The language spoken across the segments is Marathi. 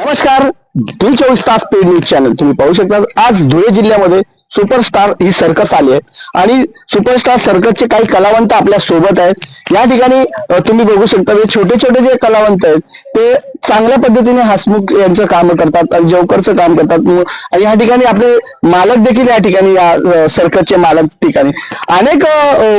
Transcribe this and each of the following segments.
नमस्कार. डी चोवीस तास पेड न्यूज चॅनल तुम्ही पाहू शकता आज धुळे जिल्ह्यामध्ये सुपरस्टार ही सर्कस आली आहे. आणि सुपरस्टार सर्कसचे काही कलावंत आपल्यासोबत आहेत. या ठिकाणी तुम्ही बघू शकता जे छोटे छोटे जे कलावंत आहेत ते चांगल्या पद्धतीने हसमुख यांचं काम करतात आणि जोकरचं काम करतात. आणि या ठिकाणी आपले मालक देखील या ठिकाणी या सर्कसचे मालक ठिकाणी. अनेक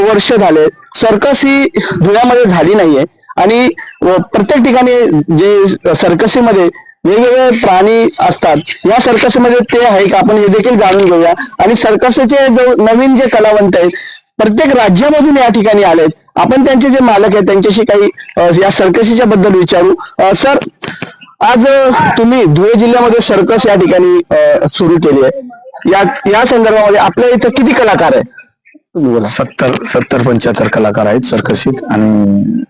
वर्ष झाले सर्कस ही धुळ्यामध्ये झाली नाहीये. आणि प्रत्येक ठिकाणी जे सर्कसीमध्ये वेगवेगळे प्राणी असतात. या सर्कसमध्ये ते आहे का? आपण हे देखील जाणून घेऊया. आणि सर्कसचे जो नवीन जे कलावंत आहेत प्रत्येक राज्यामधून या ठिकाणी आलेत. आपण त्यांचे जे मालक आहेत त्यांच्याशी काही या सर्कसीच्या बद्दल विचारू. सर आज तुम्ही धुळे जिल्ह्यामध्ये सर्कस या ठिकाणी सुरू केली आहे. या या संदर्भामध्ये आपल्या इथं किती कलाकार आहे तुम्ही बोला. सत्तर सत्तर पंच्याहत्तर कलाकार आहेत सर्कशीत आणि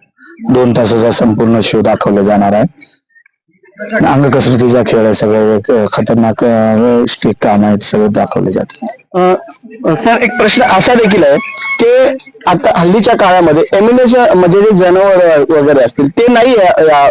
दोन तासाचा संपूर्ण शो दाखवला जाणार आहे. अंग कसरतीचा खेळ आहे सगळे एक खतरनाक स्टिक काम आहेत सगळं दाखवले जातात सर एक प्रश्न असा देखील आहे की आता हल्लीच्या काळामध्ये एम्युनेशन म्हणजे जे जनावर वगैरे असतील ते नाही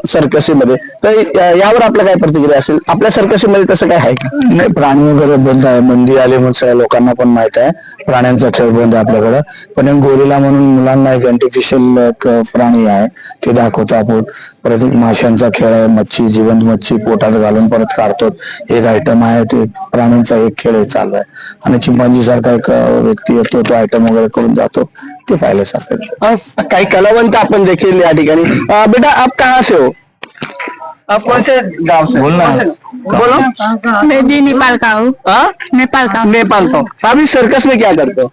सर्कसीमध्ये तर यावर आपलं काय प्रतिक्रिया असेल? आपल्या सर्कसीमध्ये तसं काय आहे? का नाही प्राणी वगैरे बंद आहे. बंदी आली म्हणून सगळ्या लोकांना पण माहीत आहे. प्राण्यांचा खेळ बंद आहे आपल्याकडे. पण एक गोरीला म्हणून मुलांना एक आर्टिफिशियल एक प्राणी आहे. ते दाखवतो आपण. परत एक माशांचा खेळ आहे. मच्छी जिवंत मच्छी पोटात घालून परत काढतो. एक आयटम आहे ते प्राण्यांचा एक खेळ चालू आहे. आणि चिंपांजी सारखा एक व्यक्ती येतो तो आयटम वगैरे करून जातो ते पाहिल्यासारखं आहे. अ, काही कलावंत आपण देखील या ठिकाणी अ, बेटा आप कहाँ से हो आप कौन से गांव से बोल ना. बोलो मैं जी नेपाल का हूँ हाँ नेपाल का। नेपाल का। आप इस सर्कस में क्या करते हो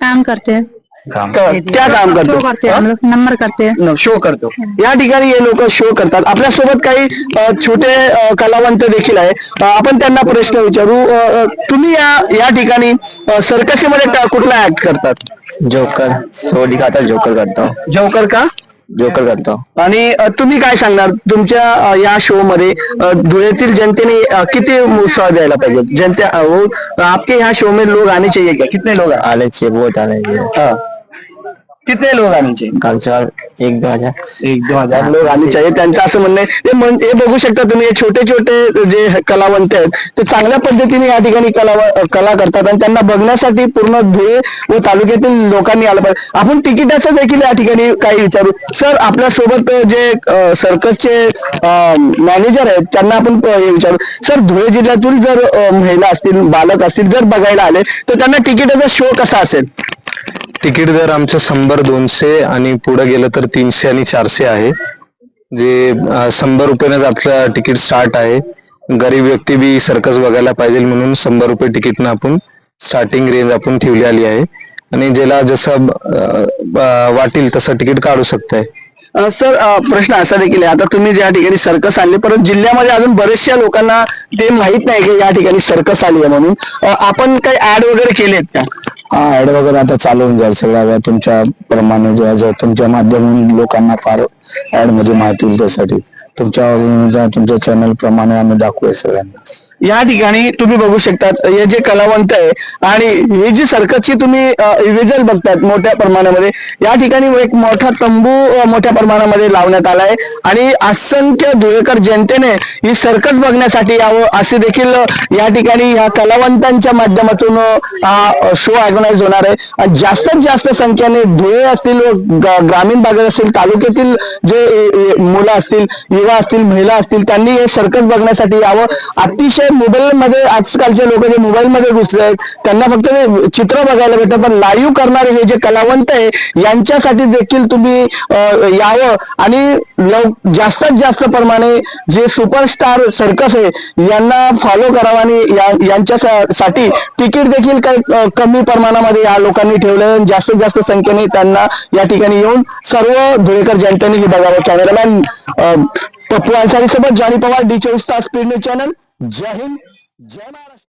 काम करते हैं काम. क- क्या काम करते शो हो करते हैं? हम लोग नंबर करते. हैं न- शो करतो. या ठिकाणी हे लोक शो करतात. आपल्यासोबत काही अ, छोटे अ, कलावंत देखील आहे अ, आपण त्यांना प्रश्न विचारू. अ, अ, तुम्ही या या ठिकाणी अ, सर्कसीमध्ये का- कुठला ऍक्ट करतात? जोकर. सोडी खाता जोकर करतो. जोकर का? जोकर करतो. आणि अ, तुम्ही काय सांगणार? तुमच्या अ, या शो मध्ये अ, धुळेतील जनतेने अ, किती उत्साह द्यायला पाहिजे? जनते अ, वो, आपके यहाँ शो में लोग आने चाहिए क्या कितने लोग आले छे बहुत आले छे हाँ. कितने लोग आने चाहिए? कालचा एक दो हजार। एक दो हजार लोक आले चाहिए त्यांचं असं म्हणणं आहे हे म्हण- हे बघू शकता तुम्ही हे छोटे छोटे जे कलावंत आहेत ते चांगल्या पद्धतीने या ठिकाणी कला कला करतात आणि त्यांना बघण्यासाठी पूर्ण धुळे व तालुक्यातील लोकांनी आलं पाहिजे. आपण तिकिटाचं देखील या ठिकाणी काही विचारू. सर आपल्यासोबत जे अ, सर्कसचे मॅनेजर आहेत त्यांना आपण हे विचारू. सर धुळे जिल्ह्यातील जर अ, महिला असतील बालक असतील जर बघायला आले तर त्यांना तिकिटाचा शो कसा असेल? तिकीट दर आमचं शंभर दोनशे आणि पुढे गेलं तर तीनशे आणि चारशे आहे. जे शंभर रुपयानेच आपलं तिकीट स्टार्ट आहे. गरीब व्यक्ती बी सर्कस बघायला पाहिजे म्हणून शंभर रुपये तिकीटनं आपण स्टार्टिंग रेंज आपण ठेवली आली आहे. आणि ज्याला जसं वाटेल तसं तिकीट काढू शकताय. सर प्रश्न असा देखील आहे. आता तुम्ही ज्या ठिकाणी सर्कस आणले परंतु जिल्ह्यामध्ये अजून बरेचशा लोकांना ते माहीत नाही की या ठिकाणी सर्कस आली आहे म्हणून. आपण काही ऍड वगैरे केलेत का? हा ऍड वगैरे आता चालू होऊन जाईल सगळ्या आता तुमच्या प्रमाणे जे जे तुमच्या माध्यमातून लोकांना फार ऍडमध्ये माहिती त्यासाठी. तुमच्या तुमच्या चॅनल प्रमाणे आम्ही दाखवूया सगळ्यांना. या ठिकाणी तुम्ही बघू शकतात हे जे कलावंत आहे आणि ही जी सर्कसची तुम्ही इव्हिजल बघतात मोठ्या प्रमाणामध्ये या ठिकाणी एक मोठा तंबू मोठ्या प्रमाणामध्ये लावण्यात आला आहे. आणि असंख्य धुळेकर जनतेने ही सर्कस बघण्यासाठी यावं असे देखील या ठिकाणी या कलावंतांच्या माध्यमातून हा शो ऑर्गनाईज होणार आहे. आणि जास्तीत जास्त संख्येने धुळे असतील व ग्रामीण भागात असतील तालुक्यातील जे मुलं असतील युवा असतील महिला असतील त्यांनी हे सर्कस बघण्यासाठी यावं. अतिशय मोबाईल मध्ये आजकालचे लोक जे मोबाईल मध्ये घुसले आहेत त्यांना फक्त चित्र बघायला भेटतं पण लाईव्ह करणारे हे जे कलावंत आहे यांच्यासाठी देखील तुम्ही यावं. आणि जास्तीत जास्त प्रमाणे जे सुपरस्टार सर्कस आहे यांना फॉलो करावं आणि यांच्यासाठी तिकीट देखील काही कमी प्रमाणामध्ये या लोकांनी ठेवलं आणि जास्तीत जास्त संख्येने त्यांना या ठिकाणी येऊन सर्व धुळेकर जनतेने हे बघावं. कॅमेरामॅन पप्पू अन्सारी सोबत जॉनी पवार डी चोवीस तास स्पीड न्यूज चॅनल. जय हिंद जय महाराष्ट्र.